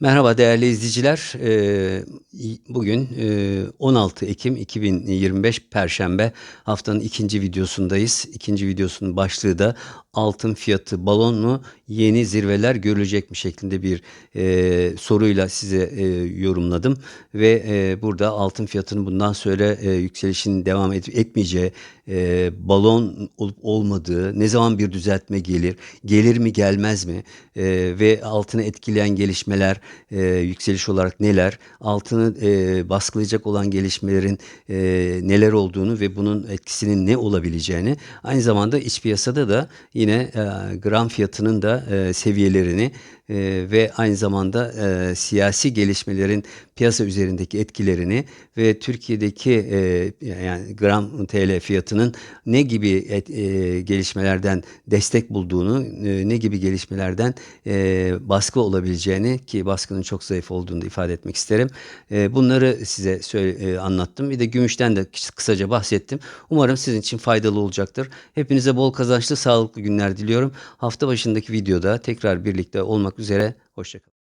Merhaba değerli izleyiciler. Ee, Bugün e, 16 Ekim 2025 Perşembe haftanın ikinci videosundayız. İkinci videosunun başlığı da altın fiyatı balon mu yeni zirveler görülecek mi şeklinde bir e, soruyla size e, yorumladım. Ve e, burada altın fiyatının bundan sonra e, yükselişinin devam et, etmeyeceği, e, balon olup olmadığı, ne zaman bir düzeltme gelir, gelir mi gelmez mi e, ve altını etkileyen gelişmeler e, yükseliş olarak neler, altını e, baskılayacak olan gelişmelerin e, neler olduğunu ve bunun etkisinin ne olabileceğini, aynı zamanda iç piyasada da yine e, gram fiyatının da e, seviyelerini e, ve aynı zamanda e, siyasi gelişmelerin piyasa üzerindeki etkilerini ve Türkiye'deki e, yani gram TL fiyatının ne gibi et, e, gelişmelerden destek bulduğunu, e, ne gibi gelişmelerden e, baskı olabileceğini ki baskının çok zayıf olduğunu da ifade etmek isterim. E, bunları size söyle, e, anlattım. Bir de gümüşten de kısaca bahsettim. Umarım sizin için faydalı olacaktır. Hepinize bol kazançlı, sağlıklı günler diliyorum. Hafta başındaki videoda tekrar birlikte olmak üzere. Hoşçakalın.